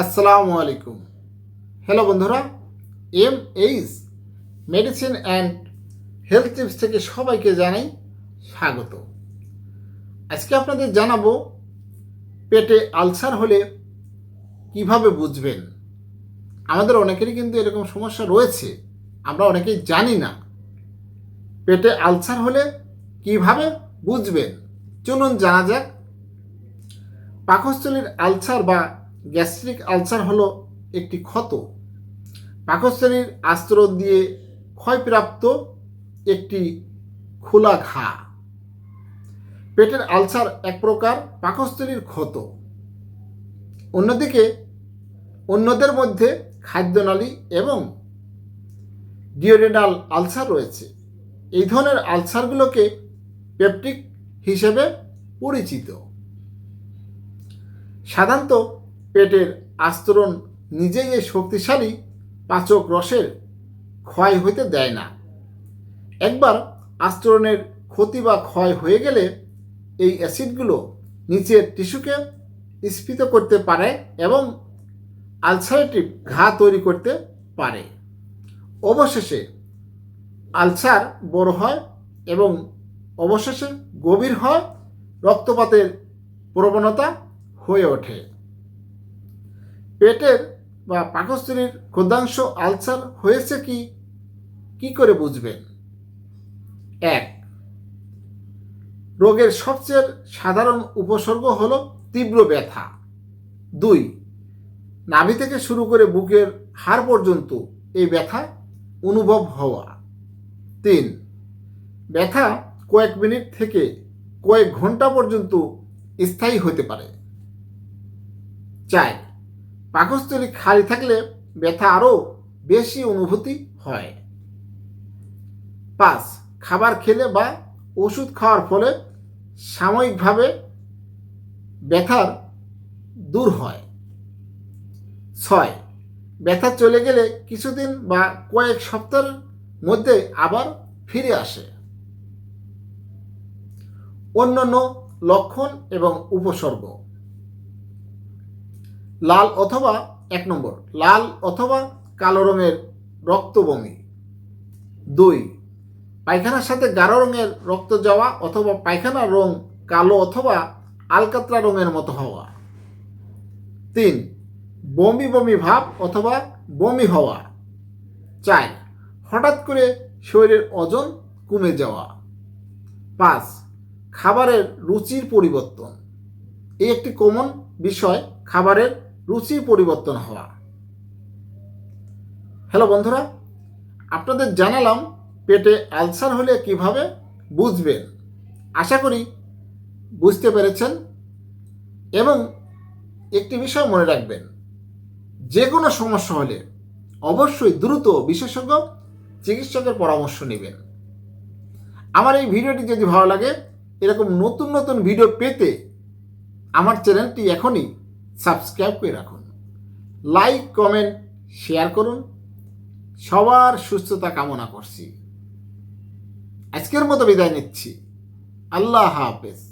আসসালামু আলাইকুম। হ্যালো বন্ধুরা M H medicine and health tips থেকে সবাইকে জানাই স্বাগত। আজকে আপনাদের জানাব, পেটে আলসার হলে কীভাবে বুঝবেন? আমাদের অনেকেরই কিন্তু এরকম সমস্যা রয়েছে, আমরা অনেকেই জানি না। পেটে আলসার হলে কীভাবে বুঝবেন? চলুন জানা যাক। পাকস্থলীর আলসার বা গ্যাস্ট্রিক আলসার হলো একটি ক্ষত। পাকস্থলীর আস্তরণ দিয়ে ক্ষয়প্রাপ্ত একটি খোলা ঘা। পেটের আলসার এক প্রকার, পাকস্থলীর ক্ষত। অন্যদিকে, অন্যদের মধ্যে খাদ্যনালী এবং ডিওডেনাল আলসার রয়েছে। এই ধরনের আলসারগুলোকে পেপটিক হিসেবে পরিচিত। সাধারণত পেটের আস্তরণ নিজেই এই শক্তিশালী পাচক রসের ক্ষয় হইতে দেয় না। একবার আস্তরণের ক্ষতি বা ক্ষয় হয়ে গেলে এই অ্যাসিডগুলো নিচের টিস্যুকে স্ফীত করতে পারে এবং আলসারেটিভ ঘা তৈরি করতে পারে। অবশেষে আলসার বড় হয় এবং অবশেষে গভীর হয়, রক্তপাতের প্রবণতা হয়ে ওঠে। পেটের বা পাকস্থলীর ক্ষুদ্রাংশ আলসার হয়েছে কি? কি করে বুঝবেন? এক, রোগের সবচেয়ে সাধারণ উপসর্গ হলো তীব্র ব্যথা। দুই, নাভি থেকে শুরু করে বুকের হাড় পর্যন্ত এই ব্যথা অনুভব হওয়া। তিন, ব্যথা কয়েক মিনিট থেকে কয়েক ঘণ্টা পর্যন্ত স্থায়ী হতে পারে। চার পাকস্থলী খালি থাকলে ব্যথা আরও বেশি অনুভূতি হয়। পাঁচ, খাবার খেলে বা ওষুধ খাওয়ার ফলে সাময়িকভাবে ব্যথার দূর হয়। ছয়, ব্যথা চলে গেলে কিছুদিন বা কয়েক সপ্তাহের মধ্যে আবার ফিরে আসে। অন্যান্য লক্ষণ এবং উপসর্গ। লাল অথবা এক নম্বর। লাল অথবা কালো রঙের রক্ত বমি দুই, পায়খানার সাথে গাঢ় রঙের রক্ত যাওয়া অথবা পায়খানার রং কালো অথবা আলকাতরা রঙের মতো হওয়া। তিন, বমি বমি ভাব অথবা বমি হওয়া। চার, হঠাৎ করে শরীরের ওজন কমে যাওয়া। পাঁচ, খাবারের রুচির পরিবর্তন। এই একটি কমন বিষয়, খাবারের রুচির পরিবর্তন হওয়া। হ্যালো বন্ধুরা, আপনাদের জানালাম পেটে আলসার হলে কীভাবে বুঝবেন? আশা করি বুঝতে পেরেছেন এবং একটি বিষয় মনে রাখবেন, যে কোনো সমস্যা হলে অবশ্যই দ্রুত বিশেষজ্ঞ চিকিৎসকের পরামর্শ নেবেন। আমার এই ভিডিওটি যদি ভালো লাগে, এরকম নতুন নতুন ভিডিও পেতে আমার চ্যানেলটি এখনই সাবস্ক্রাইব করে রাখুন। লাইক কমেন্ট শেয়ার করুন। সবার সুস্থতা কামনা করছি। আজকের মতো বিদায় নিচ্ছি। আল্লাহ হাফেজ।